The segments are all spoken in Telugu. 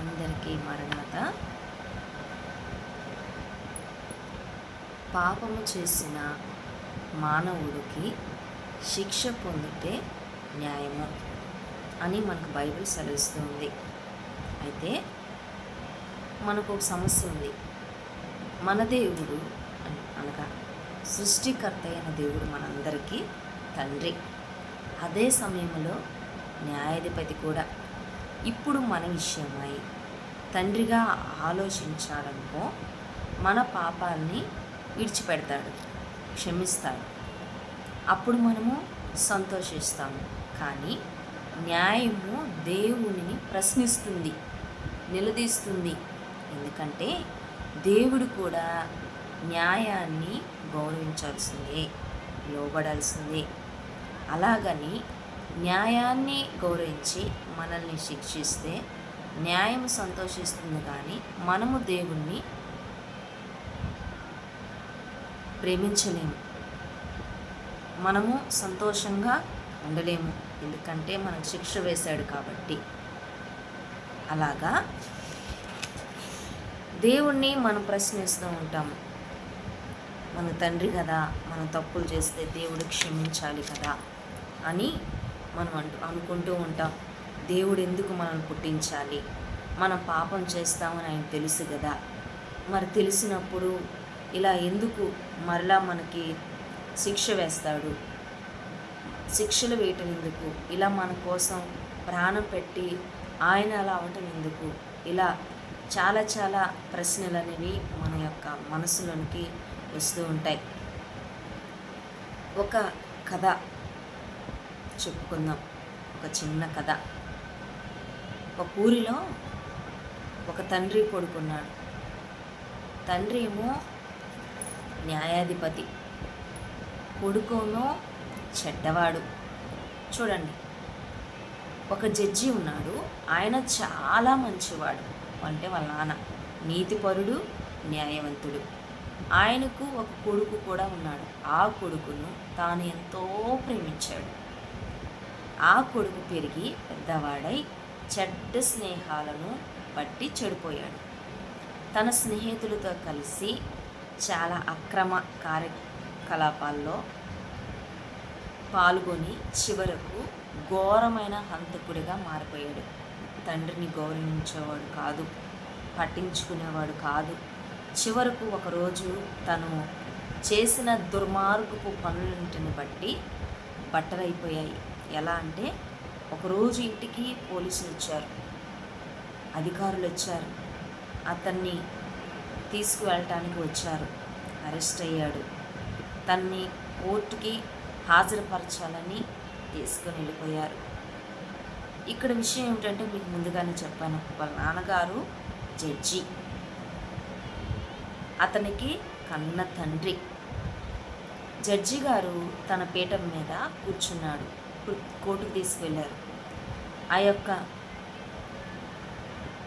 అందరికీ మరణాత. పాపము చేసిన మానవుడికి శిక్ష పొందితే న్యాయము అని మనకు బైబిల్ సెలవిస్తుంది. అయితే మనకు ఒక సమస్య ఉంది. మన దేవుడు అనగా సృష్టికర్త అయిన దేవుడు మనందరికీ తండ్రి. అదే సమయంలో న్యాయాధిపతి కూడా ఇప్పుడు మన విషయమై తండ్రిగా ఆలోచించాడనుకో మన పాపాలని విడిచిపెడతాడు క్షమిస్తాడు. అప్పుడు మనము సంతోషిస్తాము. కానీ న్యాయము దేవునిని ప్రశ్నిస్తుంది నిలదీస్తుంది. ఎందుకంటే దేవుడు కూడా న్యాయాన్ని గౌరవించాల్సిందే లోబడాల్సిందే. అలాగని న్యాయాన్ని గౌరవించి మనల్ని శిక్షిస్తే న్యాయం సంతోషిస్తుంది కానీ మనము దేవుణ్ణి ప్రేమించలేము. మనము సంతోషంగా ఉండలేము. ఎందుకంటే మనకు శిక్ష వేశాడు కాబట్టి. అలాగా? దేవుణ్ణి మనం ప్రశ్నిస్తూ ఉంటాము మన తండ్రి కదా మనం తప్పులు చేస్తే దేవుడు క్షమించాలి కదా అని మనం అంటూ అనుకుంటూ ఉంటాం. దేవుడు ఎందుకు మనల్ని పుట్టించాలి? మనం పాపం చేస్తామని ఆయన తెలుసు కదా. మరి తెలిసినప్పుడు ఇలా ఎందుకు మరలా మనకి శిక్ష వేస్తాడు? శిక్షలు వేయటం ఎందుకు? ఇలా మన కోసం ప్రాణం పెట్టి ఆయన అలా అవటం ఎందుకు? ఇలా చాలా చాలా ప్రశ్నలు అనేవి మన యొక్క మనసులోనికి వస్తూ ఉంటాయి. ఒక కథ చెప్పుకుందాం. ఒక చిన్న కథ. ఒక ఊరిలో ఒక తండ్రి కొడుకున్నాడు. తండ్రి ఏమో న్యాయాధిపతి. కొడుకునో చెడ్డవాడు. చూడండి. ఒక జడ్జి ఉన్నాడు. ఆయన చాలా మంచివాడు. అంటే వాళ్ళ నాన్న. నీతిపరుడు న్యాయవంతుడు. ఆయనకు ఒక కొడుకు కూడా ఉన్నాడు. ఆ కొడుకును తాను ఎంతో ప్రేమించాడు. ఆ కొడుకు పెరిగి పెద్దవాడై చెడ్డ స్నేహాలను బట్టి చెడిపోయాడు. తన స్నేహితులతో కలిసి చాలా అక్రమ కార్యకలాపాల్లో పాల్గొని చివరకు ఘోరమైన హంతకుడిగా మారిపోయాడు. తండ్రిని గౌరవించేవాడు కాదు పట్టించుకునేవాడు కాదు. చివరకు ఒకరోజు తను చేసిన దుర్మార్గపు పనులంటిని బట్టి బట్టలైపోయాయి. ఎలా అంటే ఒకరోజు ఇంటికి పోలీసులు వచ్చారు అధికారులు వచ్చారు అతన్ని తీసుకువెళ్ళటానికి వచ్చారు. అరెస్ట్ అయ్యాడు. తన్ని కోర్టుకి హాజరుపరచాలని తీసుకుని వెళ్ళిపోయారు ఇక్కడ విషయం ఏమిటంటే మీకు ముందుగానే చెప్పాను. వాళ్ళ నాన్నగారు జడ్జి. అతనికి కన్న తండ్రి. జడ్జి గారు తన పీఠం మీద కూర్చున్నాడు. కోర్టుకు తీసుకువెళ్ళారు ఆ యొక్క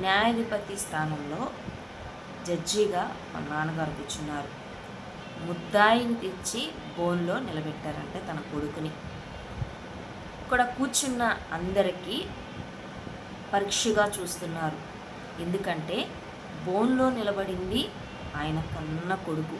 న్యాయాధిపతి స్థానంలో జడ్జిగా మా నాన్నగారు కూర్చున్నారు. ముద్దాయిని తెచ్చి బోన్లో నిలబెట్టారంటే తన కొడుకుని. ఇక్కడ కూర్చున్న అందరికీ పరీక్షగా చూస్తున్నారు. ఎందుకంటే బోన్లో నిలబడింది ఆయన కన్న కొడుకు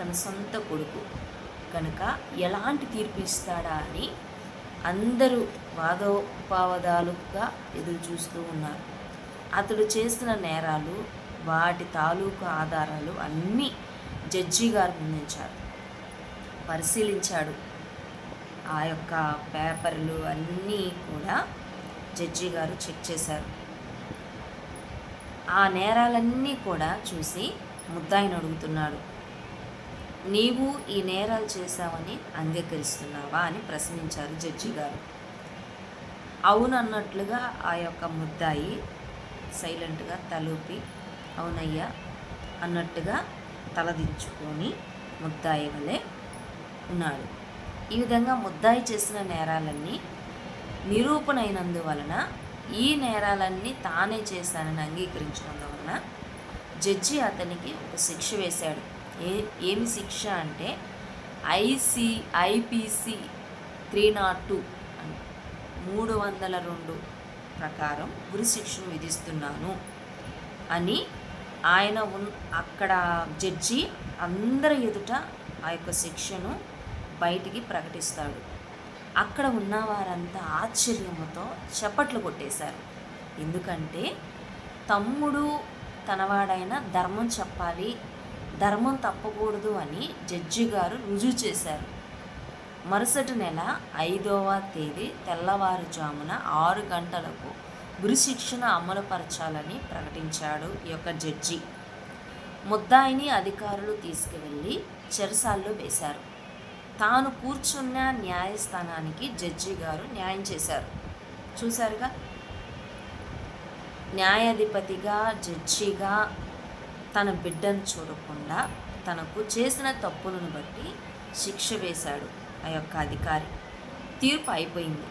తన సొంత కొడుకు. కనుక ఎలాంటి తీర్పు ఇస్తాడా అని అందరూ వాదోపవాదాలుగా ఎదురు చూస్తూ ఉన్నారు. అతడు చేసిన నేరాలు వాటి తాలూకు ఆధారాలు అన్నీ జడ్జి గారు ముందుంచారు. పరిశీలించాడు. ఆ యొక్క పేపర్లు అన్నీ కూడా జడ్జి గారు చెక్ చేశారు. ఆ నేరాలన్నీ కూడా చూసి ముద్దాయిని అడుగుతున్నాడు. నీవు ఈ నేరాలు చేశావని అంగీకరిస్తున్నావా అని ప్రశ్నించారు జడ్జి గారు. అవునన్నట్లుగా ఆ యొక్క ముద్దాయి సైలెంట్గా తలూపి అవునయ్యా అన్నట్టుగా తలదించుకొని ముద్దాయి వలె ఉన్నాడు. ఈ విధంగా ముద్దాయి చేసిన నేరాలన్నీ నిరూపణ అయినందువలన ఈ నేరాలన్నీ తానే చేశానని అంగీకరించినందువలన జడ్జి అతనికి ఒక శిక్ష వేశాడు. ఏ ఏమి శిక్ష అంటే IC IPC three not two మూడు వందల రెండు ప్రకారం ఉరిశిక్షను విధిస్తున్నాను అని ఆయన ఉన్ అక్కడ జడ్జి అందరి ఎదుట ఆ యొక్క శిక్షను బయటికి ప్రకటిస్తాడు. అక్కడ ఉన్న వారంతా ఆశ్చర్యముతో చప్పట్లు కొట్టేశారు. ఎందుకంటే తమ్ముడు తనవాడైన ధర్మం చెప్పాలి ధర్మం తప్పకూడదు అని జడ్జి గారు రుజువు చేశారు. మరుసటి నెల ఐదవ తేదీ తెల్లవారుజామున ఆరు గంటలకు గురిశిక్షణ అమలుపరచాలని ప్రకటించాడు ఈ యొక్క జడ్జి. ముద్దాయిని అధికారులు తీసుకువెళ్ళి చెరసాల్లో వేశారు. తాను కూర్చున్న న్యాయస్థానానికి జడ్జి గారు న్యాయం చేశారు. చూశారుగా? న్యాయాధిపతిగా జడ్జిగా తన బిడ్డను చూడకుండా తనకు చేసిన తప్పులను బట్టి శిక్ష వేశాడు ఆ యొక్క అధికారి. తీర్పు అయిపోయింది.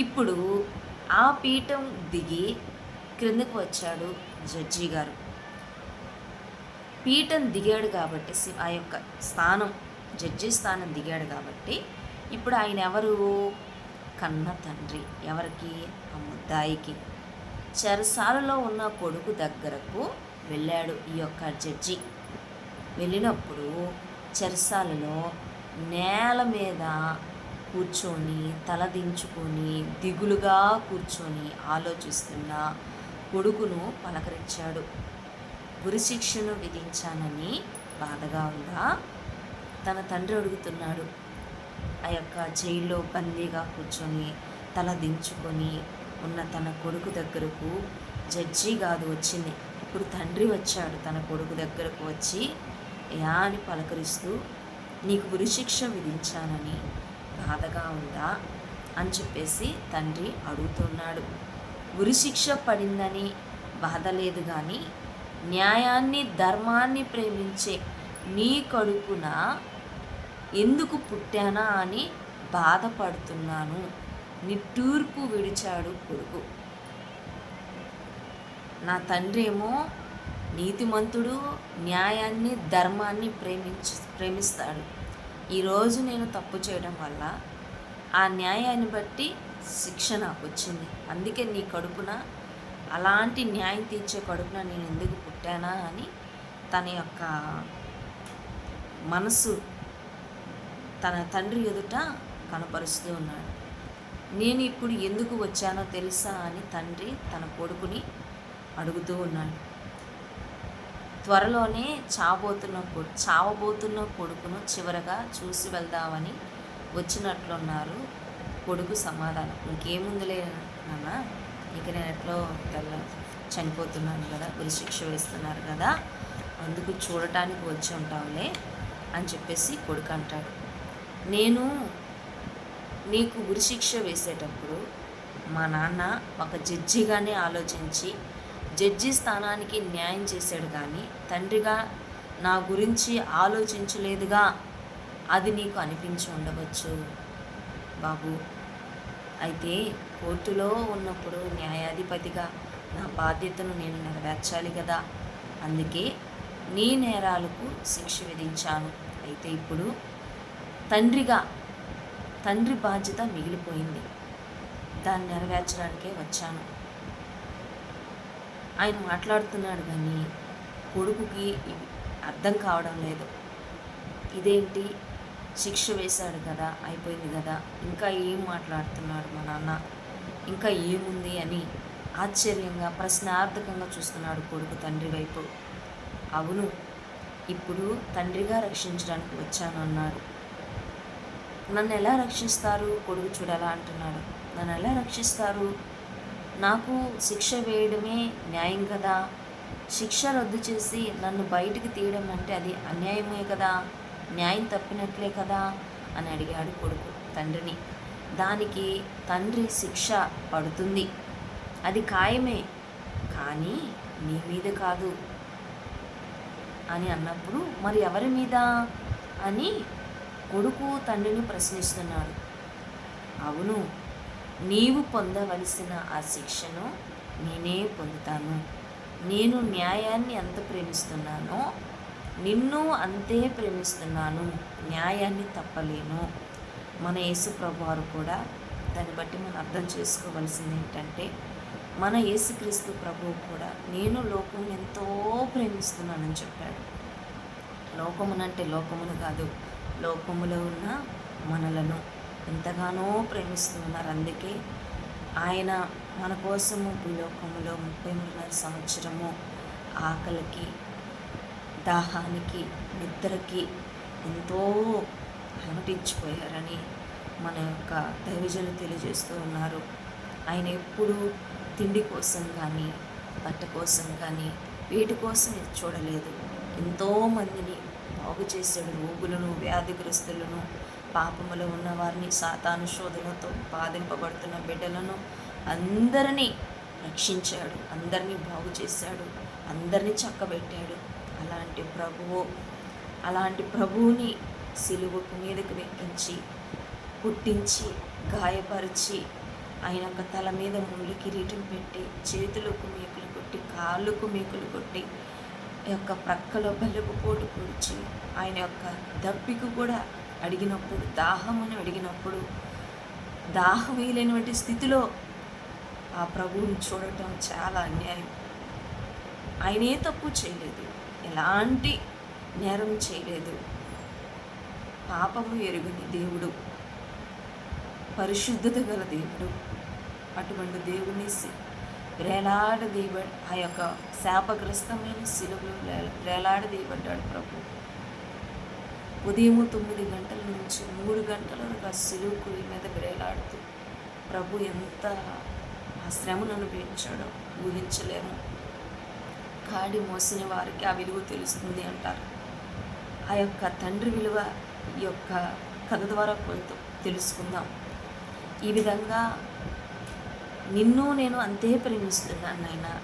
ఇప్పుడు ఆ పీఠం దిగి క్రిందకు వచ్చాడు జడ్జి గారు. పీఠం దిగాడు కాబట్టి ఆ యొక్క స్థానం జడ్జి స్థానం దిగాడు కాబట్టి ఇప్పుడు ఆయన ఎవరు? కన్న తండ్రి. ఎవరికి? ఆ ముద్దాయికి. చెరసాలలో ఉన్న కొడుకు దగ్గరకు వెళ్ళాడు ఈ యొక్క జడ్జి. వెళ్ళినప్పుడు చెరసాలలో నేల మీద కూర్చొని తలదించుకొని దిగులుగా కూర్చొని ఆలోచిస్తున్న కొడుకును పలకరించాడు. గురిశిక్షను విధించానని బాధగా ఉందా? తన తండ్రి అడుగుతున్నాడు. ఆ యొక్క జైల్లో బందీగా కూర్చొని తల దించుకొని ఉన్న తన కొడుకు దగ్గరకు జడ్జి కాదు వచ్చింది. ఇప్పుడు తండ్రి వచ్చాడు తన కొడుకు దగ్గరకు వచ్చి యా అని పలకరిస్తూ నీకు ఉరిశిక్ష విధించానని బాధగా ఉందా? అని చెప్పేసి తండ్రి అడుగుతున్నాడు. ఉరిశిక్ష పడిందని బాధ లేదు కానీ న్యాయాన్ని ధర్మాన్ని ప్రేమించే నీ కడుపున ఎందుకు పుట్టానా అని బాధపడుతున్నాను నిట్టూర్పు విడిచాడు కొడుకు. నా తండ్రి ఏమో నీతిమంతుడు న్యాయాన్ని ధర్మాన్ని ప్రేమించి ప్రేమిస్తాడు. ఈరోజు నేను తప్పు చేయడం వల్ల ఆ న్యాయాన్ని బట్టి శిక్ష నాకు వచ్చింది. అందుకే నీ కడుపున అలాంటి న్యాయం తీర్చే కడుపున నేను ఎందుకు పుట్టానా అని తన యొక్క మనసు తన తండ్రి ఎదుట కనపరుస్తూ ఉన్నాడు. నేను ఇప్పుడు ఎందుకు వచ్చానో తెలుసా అని తండ్రి తన కొడుకుని అడుగుతూ ఉన్నాడు. త్వరలోనే చావబోతున్న చావబోతున్న కొడుకును చివరగా చూసి వెళ్దామని వచ్చినట్లున్నారు. కొడుకు సమాధానం. ఇంకేముందులే నాన్న? ఇక నేను ఎట్లో తెల్ల చనిపోతున్నాను కదా ఉరిశిక్ష వేస్తున్నారు కదా అందుకు చూడటానికి వచ్చి ఉంటావులే అని చెప్పేసి కొడుకు అంటాడు. నేను నీకు ఉరిశిక్ష వేసేటప్పుడు మా నాన్న ఒక జడ్జిగానే ఆలోచించి జడ్జి స్థానానికి న్యాయం చేశాడు కానీ తండ్రిగా నా గురించి ఆలోచించలేదుగా అది నీకు అనిపించి ఉండవచ్చు. బాబు అయితే కోర్టులో ఉన్నప్పుడు న్యాయాధిపతిగా నా బాధ్యతను నేను నెరవేర్చాలి కదా. అందుకే నీ నేరాలకు శిక్ష విధించాను. అయితే ఇప్పుడు తండ్రిగా తండ్రి బాధ్యత మిగిలిపోయింది. దాన్ని నెరవేర్చడానికే వచ్చాను. ఆయన మాట్లాడుతున్నాడు కానీ కొడుకుకి అర్థం కావడం లేదు. ఇదేంటి? శిక్ష వేశాడు కదా అయిపోయింది కదా. ఇంకా ఏం మాట్లాడుతున్నాడు మా నాన్న? ఇంకా ఏముంది అని ఆశ్చర్యంగా ప్రశ్నార్థకంగా చూస్తున్నాడు కొడుకు తండ్రి వైపు. అవును ఇప్పుడు తండ్రిగా రక్షించడానికి వచ్చాను అన్నాడు. నన్ను ఎలా రక్షిస్తారు? కొడుకు చూడాలా అంటున్నాడు. నన్ను ఎలా రక్షిస్తారు? నాకు శిక్ష వేయడమే న్యాయం కదా? శిక్ష రద్దు చేసి నన్ను బయటికి తీయడం అంటే అది అన్యాయమే కదా? న్యాయం తప్పినట్లే కదా? అని అడిగాడు కొడుకు తండ్రిని. దానికి తండ్రి శిక్ష పడుతుంది. అది ఖాయమే. కానీ నీ మీద కాదు. అని అన్నప్పుడు మరి ఎవరి మీద? అని కొడుకు తండ్రిని ప్రశ్నిస్తున్నాడు. అవును నీవు పొందవలసిన ఆ శిక్షను నేనే పొందుతాను. నేను న్యాయాన్ని ఎంత ప్రేమిస్తున్నానో నిన్ను అంతే ప్రేమిస్తున్నాను. న్యాయాన్ని తప్పలేను. మన యేసు ప్రభువారు కూడా దాన్ని బట్టి మనం అర్థం చేసుకోవాల్సింది ఏంటంటే మన యేసుక్రీస్తు ప్రభువు కూడా నేను లోకమును ఎంతో ప్రేమిస్తున్నానని చెప్పాడు. లోకమునంటే లోకమును కాదు లోకములో ఉన్న మనలను. ఎంతగానో ప్రేమిస్తూ ఉన్నారు అందుకే ఆయన మన కోసము భూలోకములో ముప్పై మూడున్నర సంవత్సరము ఆకలికి దాహానికి నిద్రకి ఎంతో అలమటించిపోయారని మన యొక్క దైవజలు తెలియజేస్తూ ఉన్నారు. ఆయన ఎప్పుడు తిండి కోసం కానీ బట్ట కోసం కానీ వీటి కోసం ఇది చూడలేదు. ఎంతోమందిని బాగు చేశాడు. రోగులను వ్యాధిగ్రస్తులను పాపములో ఉన్నవారిని సాతాను శోధనతో బాధింపబడుతున్న బిడ్డలను అందరినీ రక్షించాడు అందరినీ బాగు చేశాడు అందరినీ చక్కబెట్టాడు. అలాంటి ప్రభువు అలాంటి ప్రభువుని సిలువకు మీదకు వెక్కించి పుట్టించి గాయపరిచి ఆయన ఒక తల మీద ముళ్ళు కిరీటం పెట్టి చేతులకు మేకులు కొట్టి కాళ్ళకు మేకులు కొట్టి ఈ యొక్క ప్రక్కలో బలుపు పోటు పొడిచి ఆయన యొక్క దప్పికి కూడా అడిగినప్పుడు దాహమును అడిగినప్పుడు దాహం వేయలేనటువంటి స్థితిలో ఆ ప్రభువుని చూడటం చాలా అన్యాయం. ఆయనే తప్పు చేయలేదు. ఎలాంటి నేరం చేయలేదు. పాపము ఎరుగని దేవుడు. పరిశుద్ధత గల దేవుడు. అటువంటి దేవుని సి- ఆ యొక్క శాపగ్రస్తమైన శిలువలో వేల- వేలాడదీయబడ్డాడు ప్రభు. ఉదయం తొమ్మిది గంటల నుంచి మూడు గంటల వరకు ఆ సిలువుకు మీద వేలాడుతూ ప్రభు ఎంత ఆ శ్రమను అనుభవించాడో ఊహించలేము. కాడి మోసిన వారికి ఆ విలువ తెలుస్తుంది అంటారు. ఆ యొక్క తండ్రి విలువ ఈ యొక్క కథ ద్వారా కొంత తెలుసుకుందాం. ఈ విధంగా నిన్ను నేను అంతే ప్రేమిస్తున్నాను నాయన.